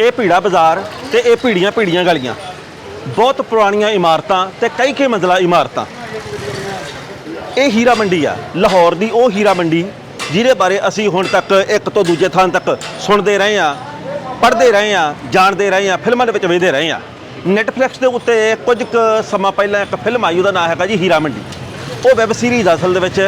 ਇਹ ਭੀੜਾ ਬਾਜ਼ਾਰ ਤੇ ਇਹ ਭੀੜੀਆਂ ਭੀੜੀਆਂ ਗਲੀਆਂ। ਬਹੁਤ ਪੁਰਾਣੀਆਂ ਇਮਾਰਤਾਂ ਤੇ ਕਈ ਕਈ ਮੰਜ਼ਲਾ ਇਮਾਰਤਾਂ। ਇਹ ਹੀਰਾ ਮੰਡੀ ਆ। ਲਾਹੌਰ ਦੀ ਉਹ ਹੀਰਾ ਮੰਡੀ, ਜਿਹਦੇ ਬਾਰੇ ਅਸੀਂ ਹੁਣ ਤੱਕ ਇੱਕ ਤੋਂ ਦੂਜੇ ਥਾਂ ਤੱਕ ਸੁਣਦੇ ਰਹੇ ਆ ਪੜ੍ਹਦੇ ਰਹੇ ਆ ਜਾਣਦੇ ਰਹੇ ਆ ਫਿਲਮਾਂ ਦੇ ਵਿੱਚ ਵੇਖਦੇ ਰਹੇ ਆ ਨੈਟਫਲਿਕਸ ਦੇ ਉੱਤੇ ਕੁਝ ਕੁ ਸਮਾਂ ਪਹਿਲਾਂ ਇੱਕ ਫਿਲਮ ਆਈ, ਉਹਦਾ ਨਾਮ ਹੈਗਾ ਜੀ ਹੀਰਾ ਮੰਡੀ। ਉਹ ਵੈਬ ਸੀਰੀਜ਼ ਆ ਅਸਲ ਦੇ ਵਿੱਚ,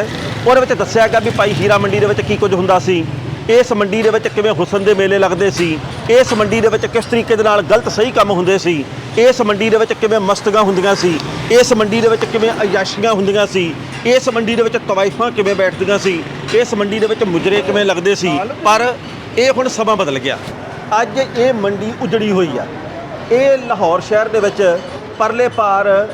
ਉਹਦੇ ਵਿੱਚ ਦੱਸਿਆ ਗਿਆ ਵੀ ਭਾਈ ਹੀਰਾ ਮੰਡੀ ਦੇ ਵਿੱਚ ਕੀ ਕੁਝ ਹੁੰਦਾ ਸੀ। ਇਸ ਮੰਡੀ ਦੇ ਵਿੱਚ ਕਿਵੇਂ ਹੁਸਨ ਦੇ ਮੇਲੇ ਲੱਗਦੇ ਸੀ? ਇਸ ਮੰਡੀ ਦੇ ਵਿੱਚ ਕਿਸ ਤਰੀਕੇ ਦੇ ਨਾਲ ਗਲਤ ਸਹੀ ਕੰਮ ਹੁੰਦੇ ਸੀ? ਇਸ ਮੰਡੀ ਦੇ ਵਿੱਚ ਕਿਵੇਂ ਮਸਤੀਆਂ ਹੁੰਦੀਆਂ ਸੀ? ਇਸ ਮੰਡੀ ਦੇ ਵਿੱਚ ਕਿਵੇਂ ਅਯਾਸ਼ੀਆਂ ਹੁੰਦੀਆਂ ਸੀ? ਇਸ ਮੰਡੀ ਦੇ ਵਿੱਚ ਤਵਾਈਫਾਂ ਕਿਵੇਂ ਬੈਠਦੀਆਂ ਸੀ? ਇਸ ਮੰਡੀ ਦੇ ਵਿੱਚ ਮੁਜਰੇ ਕਿਵੇਂ ਲੱਗਦੇ ਸੀ? ਪਰ ਇਹ ਹੁਣ ਸਮਾਂ ਬਦਲ ਗਿਆ। ਅੱਜ ਇਹ ਮੰਡੀ ਉਜੜੀ ਹੋਈ ਆ। ਇਹ ਲਾਹੌਰ ਸ਼ਹਿਰ ਦੇ ਵਿੱਚ ਪਰਲੇ ਪਾਰ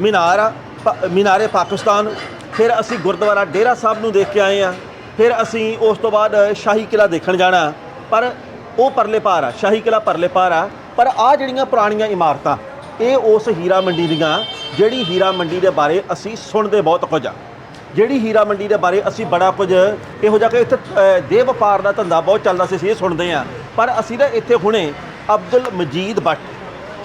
ਮੀਨਾਰ ਆ, ਪ- ਮੀਨਾਰੇ ਪਾਕਿਸਤਾਨ। ਫਿਰ ਅਸੀਂ ਗੁਰਦੁਆਰਾ ਡੇਰਾ ਸਾਹਿਬ ਨੂੰ ਦੇਖ ਕੇ ਆਏ ਆ। ਫਿਰ ਅਸੀਂ ਉਸ ਤੋਂ ਬਾਅਦ ਸ਼ਾਹੀ ਕਿਲਾ ਦੇਖਣ ਜਾਣਾ। ਪਰ ਉਹ ਪਰਲੇ ਪਾਰ ਆ, ਸ਼ਾਹੀ ਕਿਲਾ ਪਰਲੇ ਪਾਰ ਆ। ਪਰ ਆ ਜਿਹੜੀਆਂ ਪੁਰਾਣੀਆਂ ਇਮਾਰਤਾਂ, ਇਹ ਉਸ ਹੀਰਾ ਮੰਡੀ ਦੀਆਂ, ਜਿਹੜੀ ਹੀਰਾ ਮੰਡੀ ਦੇ ਬਾਰੇ ਅਸੀਂ ਸੁਣਦੇ ਬਹੁਤ ਕੁਝ ਆ। ਜਿਹੜੀ ਹੀਰਾ ਮੰਡੀ ਦੇ ਬਾਰੇ ਅਸੀਂ ਬੜਾ ਕੁਝ, ਇਹੋ ਜਿਹਾ ਕਿ ਇੱਥੇ ਦੇ ਵਪਾਰ ਦਾ ਧੰਦਾ ਬਹੁਤ ਚੱਲਦਾ ਸੀ, ਅਸੀਂ ਇਹ ਸੁਣਦੇ ਆ। ਪਰ ਅਸੀਂ ਨਾ ਇੱਥੇ ਹੁਣੇ ਅਬਦੁਲ ਮਜੀਦ ਬੱਟ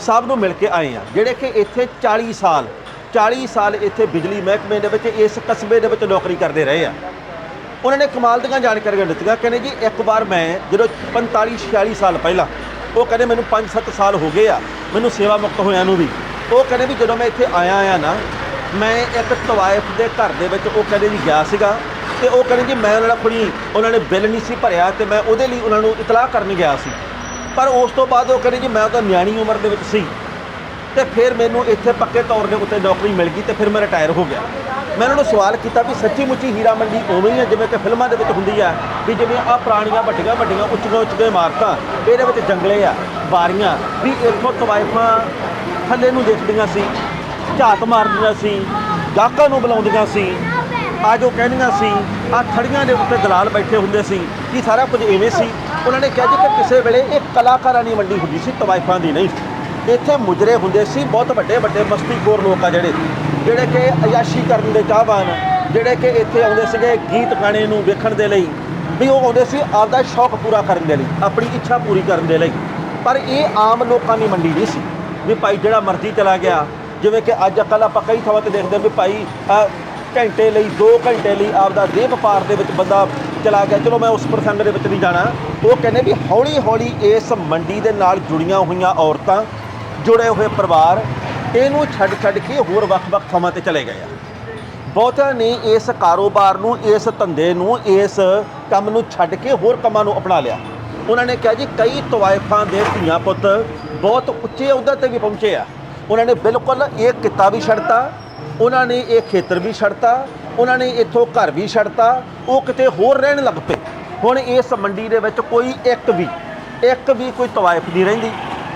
ਸਾਹਿਬ ਨੂੰ ਮਿਲ ਕੇ ਆਏ ਆ, ਜਿਹੜੇ ਕਿ ਇੱਥੇ 40 ਸਾਲ 40 ਸਾਲ ਇੱਥੇ ਬਿਜਲੀ ਮਹਿਕਮੇ ਦੇ ਵਿੱਚ, ਇਸ ਕਸਬੇ ਦੇ ਵਿੱਚ ਨੌਕਰੀ ਕਰਦੇ ਰਹੇ ਆ। ਉਹਨਾਂ ਨੇ ਕਮਾਲ ਦੀਆਂ ਜਾਣਕਾਰੀਆਂ ਦਿੱਤੀਆਂ। ਕਹਿੰਦੇ ਜੀ, ਇੱਕ ਵਾਰ ਮੈਂ ਜਦੋਂ 45 46 ਸਾਲ ਪਹਿਲਾਂ, ਉਹ ਕਹਿੰਦੇ ਮੈਨੂੰ 5-7 ਸਾਲ ਹੋ ਗਏ ਆ, ਮੈਨੂੰ ਸੇਵਾ ਮੁਕਤ ਹੋਇਆਂ ਨੂੰ ਵੀ। ਉਹ ਕਹਿੰਦੇ ਵੀ ਜਦੋਂ ਮੈਂ ਇੱਥੇ ਆਇਆ ਆ ਨਾ, ਮੈਂ ਇੱਕ ਤਵਾਇਫ ਦੇ ਘਰ ਦੇ ਵਿੱਚ ਉਹ ਕਹਿੰਦੇ ਜੀ ਗਿਆ ਸੀਗਾ। ਤੇ ਉਹ ਕਹਿੰਦੇ ਜੀ, ਮੈਂ ਉਹਨਾਂ ਦਾ ਕੋਈ, ਉਹਨਾਂ ਨੇ ਬਿੱਲ ਨਹੀਂ ਸੀ ਭਰਿਆ ਤੇ ਮੈਂ ਉਹਦੇ ਲਈ ਉਹਨਾਂ ਨੂੰ ਇਤਲਾਹ ਕਰਨ ਗਿਆ ਸੀ। ਪਰ ਉਸ ਤੋਂ ਬਾਅਦ ਉਹ ਕਹਿੰਦੇ ਜੀ, ਮੈਂ ਤਾਂ ਨਿਆਣੀ ਉਮਰ ਦੇ ਵਿੱਚ ਸੀ। ਤੇ ਫਿਰ ਮੈਨੂੰ ਇੱਥੇ ਪੱਕੇ ਤੌਰ ਦੇ ਉੱਤੇ ਨੌਕਰੀ ਮਿਲ ਗਈ ਤੇ ਫਿਰ ਮੈਂ ਰਿਟਾਇਰ ਹੋ ਗਿਆ। ਮੈਂ ਉਹਨਾਂ ਨੂੰ ਸਵਾਲ ਕੀਤਾ ਵੀ ਸੱਚੀ ਮੁੱਚੀ ਹੀਰਾ ਮੰਡੀ ਉਵੇਂ ਹੀ ਹੈ ਜਿਵੇਂ ਕਿ ਫਿਲਮਾਂ ਦੇ ਵਿੱਚ ਹੁੰਦੀ ਆ, ਵੀ ਜਿਵੇਂ ਆ ਪੁਰਾਣੀਆਂ ਵੱਡੀਆਂ ਵੱਡੀਆਂ ਉੱਚੀਆਂ ਉੱਚੀਆਂ ਇਮਾਰਤਾਂ, ਇਹਦੇ ਵਿੱਚ ਜੰਗਲੇ ਆ, ਬਾਰੀਆਂ, ਵੀ ਇੱਥੋਂ ਤਵਾਇਫਾਂ ਥੱਲੇ ਨੂੰ ਦੇਖਦੀਆਂ ਸੀ, ਝਾਤ ਮਾਰਦੀਆਂ ਸੀ ਗਾਹਕਾਂ ਨੂੰ ਬੁਲਾਉਂਦੀਆਂ ਸੀ, ਆ ਜੋ ਕਹਿੰਦੀਆਂ ਸੀ, ਆ ਥੜੀਆਂ ਦੇ ਉੱਤੇ ਦਲਾਲ ਬੈਠੇ ਹੁੰਦੇ ਸੀ ਕਿ ਸਾਰਾ ਕੁਝ ਇਵੇਂ ਸੀ। ਉਹਨਾਂ ਨੇ ਕਿਹਾ ਜੀ ਕਿ ਕਿਸੇ ਵੇਲੇ ਇਹ ਕਲਾਕਾਰਾਂ ਦੀ ਮੰਡੀ ਹੁੰਦੀ ਸੀ ਤਵਾਇਫਾਂ ਦੀ ਨਹੀਂ। ਇੱਥੇ ਮੁਜਰੇ ਹੁੰਦੇ ਸੀ, ਬਹੁਤ ਵੱਡੇ ਵੱਡੇ ਮਸਤੀਖੋਰ ਲੋਕ ਆ ਜਿਹੜੇ ਜਿਹੜੇ ਕਿ ਅਯਾਸ਼ੀ ਕਰਨ ਦੇ ਚਾਹਵਾਨ, ਜਿਹੜੇ ਕਿ ਇੱਥੇ ਆਉਂਦੇ ਸੀਗੇ ਗੀਤ ਗਾਣੇ ਨੂੰ ਵੇਖਣ ਦੇ ਲਈ, ਵੀ ਉਹ ਆਉਂਦੇ ਸੀ ਆਪਦਾ ਸ਼ੌਕ ਪੂਰਾ ਕਰਨ ਦੇ ਲਈ, ਆਪਣੀ ਇੱਛਾ ਪੂਰੀ ਕਰਨ ਦੇ ਲਈ। ਪਰ ਇਹ ਆਮ ਲੋਕਾਂ ਦੀ ਮੰਡੀ ਨਹੀਂ ਸੀ, ਵੀ ਭਾਈ ਜਿਹੜਾ ਮਰਜ਼ੀ ਚਲਾ ਗਿਆ, ਜਿਵੇਂ ਕਿ ਅੱਜ ਕੱਲ੍ਹ ਆਪਾਂ ਕਈ ਥਾਵਾਂ ਤੇ ਦੇਖਦੇ ਵੀ ਭਾਈ ਘੰਟੇ ਲਈ 2 ਘੰਟੇ ਲਈ ਆਪਦਾ ਦੇਹ ਵਪਾਰ ਦੇ ਵਿੱਚ ਬੰਦਾ ਚਲਾ ਗਿਆ, ਚਲੋ ਮੈਂ ਉਸ ਪ੍ਰਸੰਗ ਦੇ ਵਿੱਚ ਨਹੀਂ ਜਾਣਾ। ਉਹ ਕਹਿੰਦੇ ਵੀ ਹੌਲੀ ਹੌਲੀ ਇਸ ਮੰਡੀ ਦੇ ਨਾਲ ਜੁੜੀਆਂ ਹੋਈਆਂ ਔਰਤਾਂ ਜੁੜੇ ਹੋਏ ਪਰਿਵਾਰ ਇਹਨੂੰ ਛੱਡ ਛੱਡ ਕੇ ਹੋਰ ਵੱਖ-ਵੱਖ ਥਾਵਾਂ ਤੇ ਚਲੇ ਗਏ ਆ। ਬਹੁਤਿਆਂ ਨੇ ਇਸ ਕਾਰੋਬਾਰ ਨੂੰ, ਇਸ ਧੰਦੇ ਨੂੰ, ਇਸ ਕੰਮ ਨੂੰ ਛੱਡ ਕੇ ਹੋਰ ਕੰਮਾਂ ਨੂੰ ਅਪਣਾ ਲਿਆ। ਉਹਨਾਂ ਨੇ ਕਿਹਾ ਜੀ, ਕਈ ਤਵਾਇਫਾਂ ਦੇ ਧੀਆਂ ਪੁੱਤ ਬਹੁਤ ਉੱਚੇ ਅਹੁਦੇ ਤੇ ਵੀ ਪਹੁੰਚੇ ਆ। ਉਹਨਾਂ ਨੇ ਬਿਲਕੁਲ ਇਹ ਕਿੱਤਾ ਵੀ ਛੱਡਤਾ, ਉਹਨਾਂ ਨੇ ਇਹ ਖੇਤਰ ਵੀ ਛੱਡਤਾ, ਉਹਨਾਂ ਨੇ ਇੱਥੋਂ ਘਰ ਵੀ ਛੱਡਤਾ, ਉਹ ਕਿਤੇ ਹੋਰ ਰਹਿਣ ਲੱਗ ਪਏ। ਹੁਣ ਇਸ ਮੰਡੀ ਦੇ ਵਿੱਚ ਕੋਈ ਇੱਕ ਵੀ ਇੱਕ ਵੀ ਕੋਈ ਤਵਾਇਫ ਨਹੀਂ ਰਹਿੰਦੀ।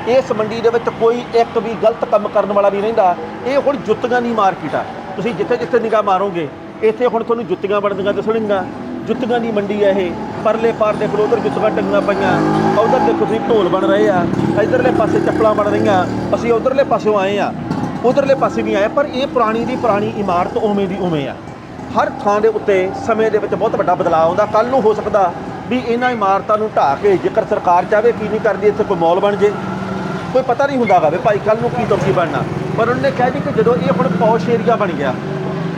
ਇਸ ਮੰਡੀ ਦੇ ਵਿੱਚ ਕੋਈ ਇੱਕ ਵੀ ਗਲਤ ਕੰਮ ਕਰਨ ਵਾਲਾ ਨਹੀਂ ਰਹਿੰਦਾ। ਇਹ ਹੁਣ ਜੁੱਤੀਆਂ ਦੀ ਮਾਰਕੀਟ ਆ। ਤੁਸੀਂ ਜਿੱਥੇ ਜਿੱਥੇ ਨਿਗਾਹ ਮਾਰੋਗੇ, ਇੱਥੇ ਹੁਣ ਤੁਹਾਨੂੰ ਜੁੱਤੀਆਂ ਬਣਦੀਆਂ ਦਿਸਣਗੀਆਂ ਜੁੱਤੀਆਂ ਦੀ ਮੰਡੀ ਆ ਇਹ। ਪਰਲੇ ਪਾਰ ਦੇਖ ਲਓ ਉਧਰ ਜੁੱਤੀਆਂ ਟੰਗੀਆਂ ਪਈਆਂ। ਉਧਰ ਦੇਖੋ, ਤੁਸੀਂ ਢੋਲ ਬਣ ਰਹੇ ਆ। ਇਧਰਲੇ ਪਾਸੇ ਚੱਪਲਾਂ ਬਣ ਰਹੀਆਂ। ਅਸੀਂ ਉਧਰਲੇ ਪਾਸਿਓਂ ਆਏ ਆ। ਉਧਰਲੇ ਪਾਸੇ ਵੀ ਆਏ ਪਰ ਇਹ ਪੁਰਾਣੀ ਦੀ ਪੁਰਾਣੀ ਇਮਾਰਤ ਉਵੇਂ ਦੀ ਉਵੇਂ ਆ। ਹਰ ਥਾਂ ਦੇ ਉੱਤੇ ਸਮੇਂ ਦੇ ਵਿੱਚ ਬਹੁਤ ਵੱਡਾ ਬਦਲਾਅ ਆਉਂਦਾ। ਕੱਲ ਨੂੰ ਹੋ ਸਕਦਾ ਵੀ ਇਹਨਾਂ ਇਮਾਰਤਾਂ ਨੂੰ ਢਾਹ ਕੇ ਜੇਕਰ ਸਰਕਾਰ ਚਾਹਵੇ ਕੀ ਨਹੀਂ ਕਰਦੀ, ਇੱਥੇ ਕੋਈ ਮਾਲ ਬਣ ਜੇ। ਕੋਈ ਪਤਾ ਨਹੀਂ ਹੁੰਦਾ ਗਾ ਵੀ ਭਾਈ ਕੱਲ ਨੂੰ ਕੀ ਤੋਂ ਬਣਨਾ। ਪਰ ਉਹਨੇ ਕਿਹਾ ਜੀ ਕਿ ਜਦੋਂ ਇਹ ਹੁਣ ਪੌਸ਼ ਏਰੀਆ ਬਣ ਗਿਆ,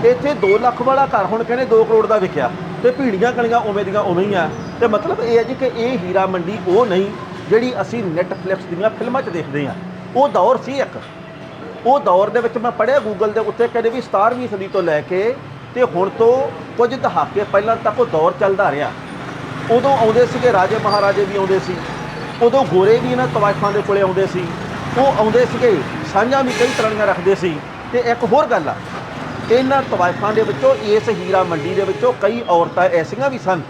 ਇੱਥੇ 2 ਲੱਖ ਵਾਲਾ ਘਰ ਹੁਣ ਕਹਿੰਦੇ 2 ਕਰੋੜ ਦਾ ਵਿਕਿਆ ਤੇ ਭੀੜੀਆਂ ਗਲੀਆਂ ਉਵੇਂ ਦੀਆਂ ਉਵੇਂ ਹੀ ਆ। ਤੇ ਮਤਲਬ ਇਹ ਹੈ ਜੀ ਕਿ ਇਹ ਹੀਰਾ ਮੰਡੀ ਉਹ ਨਹੀਂ ਜਿਹੜੀ ਅਸੀਂ ਨੈਟਫਲਿਕਸ ਦੀਆਂ ਫਿਲਮਾਂ 'ਚ ਦੇਖਦੇ ਆ ਉਹ ਦੌਰ ਸੀ ਇੱਕ। ਉਹ ਦੌਰ ਦੇ ਵਿੱਚ ਮੈਂ ਪੜ੍ਹਿਆ ਗੂਗਲ ਦੇ ਉੱਤੇ ਕਹਿੰਦੇ ਵੀ 17ਵੀਂ ਸਦੀ ਤੋਂ ਲੈ ਕੇ ਤੇ ਹੁਣ ਤੋਂ ਕੁਝ ਦਹਾਕੇ ਪਹਿਲਾਂ ਤੱਕ ਉਹ ਦੌਰ ਚੱਲਦਾ ਰਿਹਾ। ਉਦੋਂ ਆਉਂਦੇ ਸੀਗੇ ਰਾਜੇ ਮਹਾਰਾਜੇ ਵੀ ਆਉਂਦੇ ਸੀ। ਉਦੋਂ ਗੋਰੇ ਵੀ ਇਹਨਾਂ ਤਵਾਇਫਾਂ ਦੇ ਕੋਲੇ ਆਉਂਦੇ ਸੀ। ਉਹ ਆਉਂਦੇ ਸੀਗੇ, ਸਾਂਝਾਂ ਵੀ ਕਈ ਤਰ੍ਹਾਂ ਦੀਆਂ ਰੱਖਦੇ ਸੀ। ਤੇ ਇੱਕ ਹੋਰ ਗੱਲ ਆ, ਇਹਨਾਂ ਤਵਾਇਫਾਂ ਦੇ ਵਿੱਚੋਂ ਇਸ ਹੀਰਾ ਮੰਡੀ ਦੇ ਵਿੱਚੋਂ ਕਈ ਔਰਤਾਂ ਐਸੀਆਂ ਵੀ ਸਨ,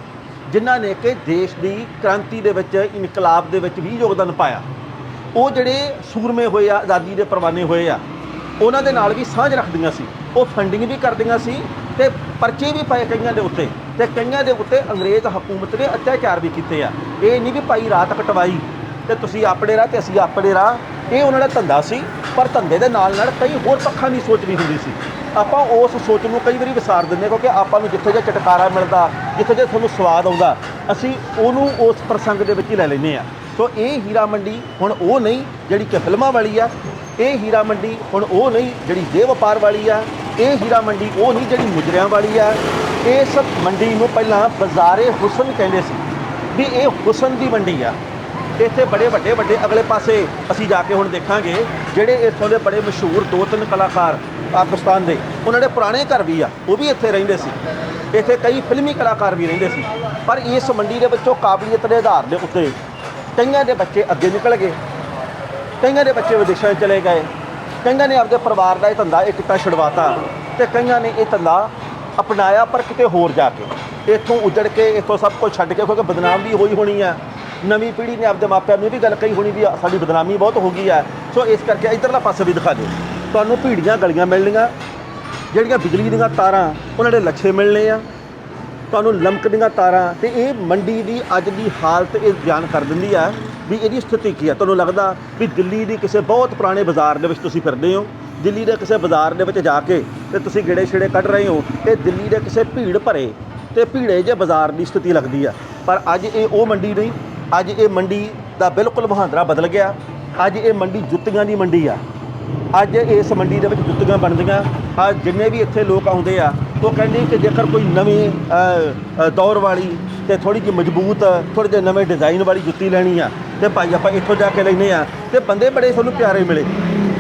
ਜਿਨ੍ਹਾਂ ਨੇ ਕਿ ਦੇਸ਼ ਦੀ ਕ੍ਰਾਂਤੀ ਦੇ ਵਿੱਚ, ਇਨਕਲਾਬ ਦੇ ਵਿੱਚ ਵੀ ਯੋਗਦਾਨ ਪਾਇਆ। ਉਹ ਜਿਹੜੇ ਸੂਰਮੇ ਹੋਏ ਆ, ਆਜ਼ਾਦੀ ਦੇ ਪਰਵਾਨੇ ਹੋਏ ਆ, ਉਹਨਾਂ ਦੇ ਨਾਲ ਵੀ ਸਾਂਝ ਰੱਖਦੀਆਂ ਸੀ। ਉਹ ਫੰਡਿੰਗ ਵੀ ਕਰਦੀਆਂ ਸੀ ਤੇ ਪਰਚੇ ਵੀ ਪਾਏ ਕਈਆਂ ਦੇ ਉੱਤੇ। ਤੇ ਕਈਆਂ ਦੇ ਉੱਤੇ ਅੰਗਰੇਜ਼ ਹਕੂਮਤ ਨੇ ਅਤਿਆਚਾਰ ਵੀ ਕੀਤੇ ਆ। ਇਹ ਨਹੀਂ ਵੀ ਭਾਈ ਰਾਤ ਕਟਵਾਈ ਤੇ ਤੁਸੀਂ ਆਪਣੇ ਰਾਹ ਤੇ ਅਸੀਂ ਆਪਣੇ ਰਾਹ। ਇਹ ਉਹਨਾਂ ਦਾ ਧੰਦਾ ਸੀ, ਪਰ ਧੰਦੇ ਦੇ ਨਾਲ ਨਾਲ ਕਈ ਹੋਰ ਪੱਖਾਂ ਦੀ ਸੋਚ ਵੀ ਹੁੰਦੀ ਸੀ। ਆਪਾਂ ਉਸ ਸੋਚ ਨੂੰ ਕਈ ਵਾਰੀ ਵਿਸਾਰ ਦਿੰਦੇ ਹਾਂ ਕਿਉਂਕਿ ਆਪਾਂ ਨੂੰ ਜਿੱਥੇ ਜੇ ਚਟਕਾਰਾ ਮਿਲਦਾ, ਜਿੱਥੇ ਜੇ ਤੁਹਾਨੂੰ ਸਵਾਦ ਆਉਂਦਾ, ਅਸੀਂ ਉਹਨੂੰ ਉਸ ਪ੍ਰਸੰਗ ਦੇ ਵਿੱਚ ਹੀ ਲੈ ਲੈਂਦੇ ਆ ਸੋ ਇਹ ਹੀਰਾ ਮੰਡੀ ਹੁਣ ਉਹ ਨਹੀਂ ਜਿਹੜੀ ਕਿ ਫਿਲਮਾਂ ਵਾਲੀ ਆ। ਇਹ ਹੀਰਾ ਮੰਡੀ ਹੁਣ ਉਹ ਨਹੀਂ ਜਿਹੜੀ ਦੇਹ ਵਪਾਰ ਵਾਲੀ ਆ। ਇਹ ਹੀਰਾ ਮੰਡੀ ਉਹ ਨਹੀਂ ਜਿਹੜੀ ਮੁਜਰਿਆਂ ਵਾਲੀ ਆ। ਇਸ ਮੰਡੀ ਨੂੰ ਪਹਿਲਾਂ ਬਾਜ਼ਾਰੇ ਹੁਸਨ ਕਹਿੰਦੇ ਸੀ ਵੀ ਇਹ ਹੁਸਨ ਦੀ ਮੰਡੀ ਆ। ਇੱਥੇ ਬੜੇ ਵੱਡੇ ਵੱਡੇ ਅਗਲੇ ਪਾਸੇ ਅਸੀਂ ਜਾ ਕੇ ਹੁਣ ਦੇਖਾਂਗੇ ਜਿਹੜੇ ਇੱਥੋਂ ਦੇ ਬੜੇ ਮਸ਼ਹੂਰ ਦੋ ਤਿੰਨ ਕਲਾਕਾਰ ਪਾਕਿਸਤਾਨ ਦੇ, ਉਹਨਾਂ ਦੇ ਪੁਰਾਣੇ ਘਰ ਵੀ ਆ, ਉਹ ਵੀ ਇੱਥੇ ਰਹਿੰਦੇ ਸੀ। ਇੱਥੇ ਕਈ ਫਿਲਮੀ ਕਲਾਕਾਰ ਵੀ ਰਹਿੰਦੇ ਸੀ। ਪਰ ਇਸ ਮੰਡੀ ਦੇ ਵਿੱਚੋਂ ਕਾਬਲੀਅਤ ਦੇ ਆਧਾਰ ਦੇ ਉੱਤੇ ਕਈਆਂ ਦੇ ਬੱਚੇ ਅੱਗੇ ਨਿਕਲ ਗਏ, ਕਈਆਂ ਦੇ ਬੱਚੇ ਵਿਦੇਸ਼ਾਂ 'ਚ ਚਲੇ ਗਏ, ਕਈਆਂ ਨੇ ਆਪਦੇ ਪਰਿਵਾਰ ਦਾ ਇਹ ਧੰਦਾ ਇਹ ਕਿੱਤਾ ਛੁਡਵਾਤਾ ਤੇ ਕਈਆਂ ਨੇ ਇਹ ਧੰਦਾ ਅਪਣਾਇਆ ਪਰ ਕਿਤੇ ਹੋਰ ਜਾ ਕੇ। ਇੱਥੋਂ ਉਜੜ ਕੇ, ਇੱਥੋਂ ਸਭ ਕੁਝ ਛੱਡ ਕੇ, ਕਿਉਂਕਿ ਬਦਨਾਮ ਵੀ ਹੋਈ ਹੋਣੀ ਆ। ਨਵੀਂ ਪੀੜ੍ਹੀ ਨੇ ਆਪਦੇ ਮਾਪਿਆਂ ਨੂੰ ਇਹ ਵੀ ਗੱਲ ਕਹੀ ਹੋਣੀ ਵੀ ਸਾਡੀ ਬਦਨਾਮੀ ਬਹੁਤ ਹੋ ਗਈ ਆ। ਸੋ ਇਸ ਕਰਕੇ ਇਧਰਲਾ ਪਾਸੇ ਵੀ ਦਿਖਾ ਦਿਓ। ਤੁਹਾਨੂੰ ਭੀੜੀਆਂ ਗਲੀਆਂ ਮਿਲਣੀਆਂ, ਜਿਹੜੀਆਂ ਬਿਜਲੀ ਦੀਆਂ ਤਾਰਾਂ, ਉਹਨਾਂ ਦੇ ਲੱਛੇ ਮਿਲਣੇ ਆ। ਤੁਹਾਨੂੰ ਲਮਕਦੀਆਂ ਤਾਰਾਂ, ਤੇ ਇਹ ਮੰਡੀ ਦੀ ਅੱਜ ਦੀ ਹਾਲਤ ਇਹ ਬਿਆਨ ਕਰ ਦਿੰਦੀ ਆ ਵੀ ਇਹਦੀ ਸਥਿਤੀ ਕੀ ਆ। ਤੁਹਾਨੂੰ ਲੱਗਦਾ ਵੀ ਦਿੱਲੀ ਦੀ ਕਿਸੇ ਬਹੁਤ ਪੁਰਾਣੇ ਬਾਜ਼ਾਰ ਦੇ ਵਿੱਚ ਤੁਸੀਂ ਫਿਰਦੇ ਹੋ ਦਿੱਲੀ ਦੇ ਕਿਸੇ ਬਾਜ਼ਾਰ ਦੇ ਵਿੱਚ ਜਾ ਕੇ ਤੇ ਤੁਸੀਂ ਗੇੜੇ ਛੇੜੇ ਕੱਢ ਰਹੇ ਹੋ ਇਹ ਦਿੱਲੀ ਦੇ ਕਿਸੇ ਭੀੜ ਭਰੇ ਤੇ ਭੀੜੇ ਜੇ ਬਾਜ਼ਾਰ ਦੀ ਸਥਿਤੀ ਲੱਗਦੀ ਆ। ਪਰ ਅੱਜ ਇਹ ਉਹ ਮੰਡੀ ਨਹੀਂ, ਅੱਜ ਇਹ ਮੰਡੀ ਦਾ ਬਿਲਕੁਲ ਮੁਹਾਂਦਰਾ ਬਦਲ ਗਿਆ। ਅੱਜ ਇਹ ਮੰਡੀ ਜੁੱਤੀਆਂ ਦੀ ਮੰਡੀ ਆ। ਅੱਜ ਇਸ ਮੰਡੀ ਦੇ ਵਿੱਚ ਜੁੱਤੀਆਂ ਬਣਦੀਆਂ। ਆ ਜਿੰਨੇ ਵੀ ਇੱਥੇ ਲੋਕ ਆਉਂਦੇ ਆ, ਉਹ ਕਹਿੰਦੇ ਕਿ ਜੇਕਰ ਕੋਈ ਨਵੀਂ ਦੌਰ ਵਾਲੀ ਤੇ ਥੋੜੀ ਜਿਹੀ ਮਜ਼ਬੂਤ ਥੋੜੇ ਜਿਹੇ ਨਵੇਂ ਡਿਜ਼ਾਈਨ ਵਾਲੀ ਜੁੱਤੀ ਲੈਣੀ ਆ, ਤੇ ਭਾਈ ਆਪਾਂ ਇੱਥੋਂ ਜਾ ਕੇ ਲੈਨੇ ਆ, ਤੇ ਬੰਦੇ ਬੜੇ ਸਾਨੂੰ ਪਿਆਰੇ ਮਿਲੇ।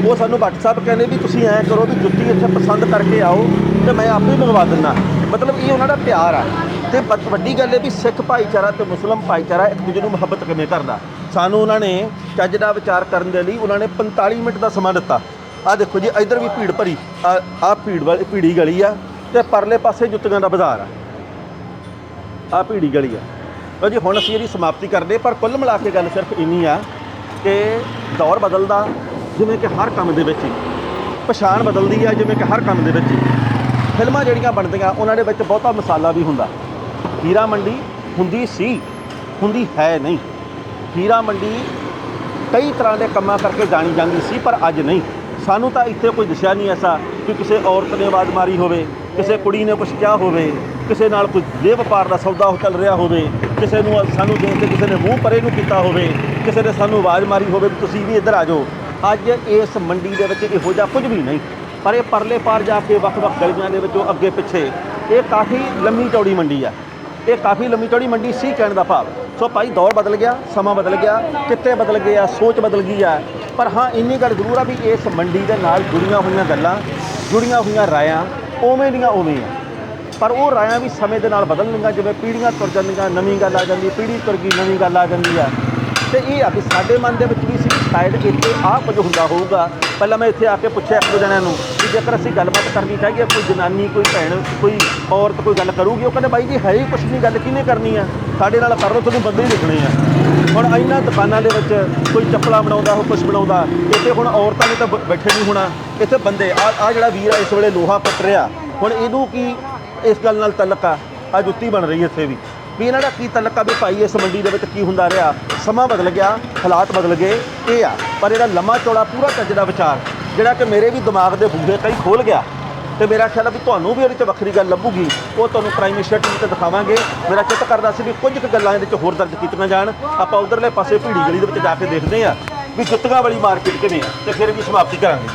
ਉਹ ਸਾਨੂੰ ਭੱਟ ਸਾਹਿਬ ਕਹਿੰਦੇ ਵੀ ਤੁਸੀਂ ਐਂ ਕਰੋ ਵੀ ਜੁੱਤੀ ਇੱਥੇ ਪਸੰਦ ਕਰਕੇ ਆਓ ਤੇ ਮੈਂ ਆਪੇ ਮੰਗਵਾ ਦਿੰਦਾ। ਮਤਲਬ ਇਹ ਉਹਨਾਂ ਦਾ ਪਿਆਰ ਆ। ਤੇ ਵੱਡੀ ਗੱਲ ਇਹ ਵੀ ਸਿੱਖ ਭਾਈਚਾਰਾ ਤੇ ਮੁਸਲਮ ਭਾਈਚਾਰਾ ਇੱਕ ਦੂਜੇ ਨੂੰ ਮੁਹੱਬਤ ਕਿਵੇਂ ਕਰਦਾ। ਸਾਨੂੰ ਉਹਨਾਂ ਨੇ ਚੱਜ ਦਾ ਵਿਚਾਰ ਕਰਨ ਦੇ ਲਈ ਉਹਨਾਂ ਨੇ 45 ਮਿੰਟ ਦਾ ਸਮਾਂ ਦਿੱਤਾ। ਆ ਦੇਖੋ ਜੀ, ਇਧਰ ਵੀ ਭੀੜ ਭਰੀ। ਆ ਆ ਭੀੜ ਵਾਲੀ, ਭੀੜੀ ਗਲੀ ਆ ਤੇ ਪਰਲੇ ਪਾਸੇ ਜੁੱਤੀਆਂ ਦਾ ਬਾਜ਼ਾਰ ਆ। ਆ ਭੀੜੀ ਗਲੀ ਆ। ਲਓ ਜੀ, ਹੁਣ ਅਸੀਂ ਇਹਦੀ ਸਮਾਪਤੀ ਕਰਦੇ ਪਰ ਕੁੱਲ ਮਿਲਾ ਕੇ ਗੱਲ ਸਿਰਫ ਇੰਨੀ ਆ ਕਿ ਦੌਰ ਬਦਲਦਾ ਜਿਵੇਂ ਕਿ ਹਰ ਕੰਮ ਦੇ ਵਿੱਚ ਹੀ। ਪਛਾਣ ਬਦਲਦੀ ਹੈ ਜਿਵੇਂ ਕਿ ਹਰ ਕੰਮ ਦੇ ਵਿੱਚ ਹੀ। ਫਿਲਮਾਂ ਜਿਹੜੀਆਂ ਬਣਦੀਆਂ, ਉਹਨਾਂ ਦੇ ਵਿੱਚ ਬਹੁਤਾ ਮਸਾਲਾ ਵੀ ਹੁੰਦਾ। ਹੀਰਾ ਮੰਡੀ ਹੁੰਦੀ ਸੀ, ਹੁੰਦੀ ਹੈ ਨਹੀਂ। ਹੀਰਾ ਮੰਡੀ ਕਈ ਤਰ੍ਹਾਂ ਦੇ ਕੰਮਾਂ ਕਰਕੇ ਜਾਣੀ ਜਾਂਦੀ ਸੀ, ਪਰ ਅੱਜ ਨਹੀਂ। ਸਾਨੂੰ ਤਾਂ ਇੱਥੇ ਕੋਈ ਦਿਸ਼ਾ ਨਹੀਂ ਐਸਾ ਕਿ ਕਿਸੇ ਔਰਤ ਨੇ ਆਵਾਜ਼ ਮਾਰੀ ਹੋਵੇ, ਕਿਸੇ ਕੁੜੀ ਨੇ ਕੁਝ ਕਿਹਾ ਹੋਵੇ, ਕਿਸੇ ਨਾਲ ਕੋਈ ਦੇਹ ਵਪਾਰ ਦਾ ਸੌਦਾ ਚੱਲ ਰਿਹਾ ਹੋਵੇ, ਕਿਸੇ ਨੂੰ ਸਾਨੂੰ ਦੇਖ ਕੇ ਕਿਸੇ ਨੇ ਮੂੰਹ ਪਰੇ ਨੂੰ ਕੀਤਾ ਹੋਵੇ, ਕਿਸੇ ਨੇ ਸਾਨੂੰ ਆਵਾਜ਼ ਮਾਰੀ ਹੋਵੇ ਵੀ ਤੁਸੀਂ ਵੀ ਇੱਧਰ ਆ ਜਾਓ। ਅੱਜ ਇਸ ਮੰਡੀ ਦੇ ਵਿੱਚ ਇਹੋ ਜਿਹਾ ਕੁਝ ਵੀ ਨਹੀਂ। ਪਰ ਇਹ ਪਰਲੇ ਪਾਰ ਜਾ ਕੇ ਵੱਖ-ਵੱਖ ਗਲੀਆਂ ਦੇ ਵਿੱਚੋਂ ਅੱਗੇ ਪਿੱਛੇ ਇਹ ਕਾਫੀ ਲੰਮੀ ਚੌੜੀ ਮੰਡੀ ਆ ਇਹ ਕਾਫੀ ਲੰਮੀ ਚੌੜੀ ਮੰਡੀ ਸੀ ਕਹਿਣ ਦਾ ਭਾਵ। ਸੋ ਭਾਈ ਦੌਰ ਬਦਲ ਗਿਆ, ਸਮਾਂ ਬਦਲ ਗਿਆ, ਕਿੱਤੇ ਬਦਲ ਗਏ ਆ, ਸੋਚ ਬਦਲ ਗਈ ਆ। ਪਰ ਹਾਂ, ਇੰਨੀ ਗੱਲ ਜ਼ਰੂਰ ਆ ਵੀ ਇਸ ਮੰਡੀ ਦੇ ਨਾਲ ਜੁੜੀਆਂ ਹੋਈਆਂ ਗੱਲਾਂ, ਜੁੜੀਆਂ ਹੋਈਆਂ ਰਾਇਆਂ, ਉਵੇਂ ਦੀਆਂ ਉਵੇਂ ਆ। ਪਰ ਉਹ ਰਾਇਆਂ ਵੀ ਸਮੇਂ ਦੇ ਨਾਲ ਬਦਲਣਗੀਆਂ ਜਿਵੇਂ ਪੀੜ੍ਹੀਆਂ ਤੁਰ ਜਾਂਦੀਆਂ, ਨਵੀਂ ਗੱਲ ਆ ਜਾਂਦੀ, ਪੀੜ੍ਹੀ ਤੁਰ ਗਈ, ਨਵੀਂ ਗੱਲ ਆ ਜਾਂਦੀ ਆ। ਤੇ ਇਹ ਆ ਵੀ ਸਾਡੇ ਮਨ ਦੇ ਵਿੱਚ ਵੀ ਵੀ ਸ਼ਾਇਦ ਇੱਥੇ ਆਹ ਕੁਝ ਹੁੰਦਾ ਹੋਊਗਾ। ਪਹਿਲਾਂ ਮੈਂ ਇੱਥੇ ਆ ਕੇ ਪੁੱਛਿਆ ਇੱਕ ਦੋ ਜਣਿਆਂ ਨੂੰ ਕਿ ਜੇਕਰ ਅਸੀਂ ਗੱਲਬਾਤ ਕਰਨੀ ਚਾਹੀਏ, ਕੋਈ ਜਨਾਨੀ, ਕੋਈ ਭੈਣ, ਕੋਈ ਔਰਤ ਕੋਈ ਗੱਲ ਕਰੂਗੀ, ਉਹ ਕਹਿੰਦੇ ਬਾਈ ਜੀ ਹੈ ਹੀ ਕੁਛ ਨਹੀਂ, ਗੱਲ ਕਿਹਨੇ ਕਰਨੀ ਆ? ਸਾਡੇ ਨਾਲ ਕਰ ਲਓ, ਤੁਹਾਨੂੰ ਬੰਦੇ ਹੀ ਲਿਖਣੇ ਆ। ਹੁਣ ਇਹਨਾਂ ਦੁਕਾਨਾਂ ਦੇ ਵਿੱਚ ਕੋਈ ਚੱਪਲਾ ਬਣਾਉਂਦਾ, ਉਹ ਕੁਛ ਬਣਾਉਂਦਾ, ਇੱਥੇ ਹੁਣ ਔਰਤਾਂ ਨੇ ਤਾਂ ਬ- ਬੈਠੇ ਨਹੀਂ ਹੋਣਾ। ਇੱਥੇ ਬੰਦੇ, ਆ ਆ ਜਿਹੜਾ ਵੀਰ ਆ, ਇਸ ਵੇਲੇ ਲੋਹਾ ਪੱਟ ਰਿਹਾ। ਹੁਣ ਇਹਨੂੰ ਕੀ ਇਸ ਗੱਲ ਨਾਲ ਤਲਕ ਆ? ਆ ਜੁੱਤੀ ਬਣ ਰਹੀ ਇੱਥੇ ਵੀ। ਵੀ ਇਹਨਾਂ ਦਾ ਕੀ ਤਲਕ ਆ ਵੀ ਭਾਈ ਇਸ ਮੰਡੀ ਦੇ ਵਿੱਚ ਕੀ ਹੁੰਦਾ ਰਿਹਾ? ਸਮਾਂ ਬਦਲ ਗਿਆ, ਹਾਲਾਤ ਬਦਲ ਗਏ, ਇਹ ਆ। ਪਰ ਇਹਦਾ ਲੰਮਾ ਚੌੜਾ ਪੂਰਾ ਚੱਜ ਦਾ ਵਿਚਾਰ, ਜਿਹੜਾ ਕਿ ਮੇਰੇ ਵੀ ਦਿਮਾਗ ਦੇ ਬੂਹੇ ਕਈ ਖੋਲ ਗਿਆ। ਤੇ ਮੇਰਾ ਖਿਆਲ ਆ ਵੀ ਤੁਹਾਨੂੰ ਵੀ ਇਹਦੇ 'ਚ ਵੱਖਰੀ ਗੱਲ ਲੱਭੂਗੀ। ਉਹ ਤੁਹਾਨੂੰ ਪ੍ਰਾਈਮ ਮਿਨਿਸਟਰ ਟੀਵੀ ਤੇ ਦਿਖਾਵਾਂਗੇ। ਮੇਰਾ ਚਿੱਤ ਕਰਦਾ ਸੀ ਵੀ ਕੁਝ ਕੁ ਗੱਲਾਂ ਇਹਦੇ 'ਚ ਹੋਰ ਦਰਜ ਕੀਤੀਆਂ ਜਾਣ। ਆਪਾਂ ਉਧਰਲੇ ਪਾਸੇ ਭੀੜੀ ਗਲੀ ਦੇ ਵਿੱਚ ਜਾ ਕੇ ਦੇਖਦੇ ਆ ਵੀ ਜੁੱਤੀਆਂ ਵਾਲੀ ਮਾਰਕੀਟ ਕਿਵੇਂ ਆ, ਤੇ ਫਿਰ ਵੀ ਸਮਾਪਤੀ ਕਰਾਂਗੇ।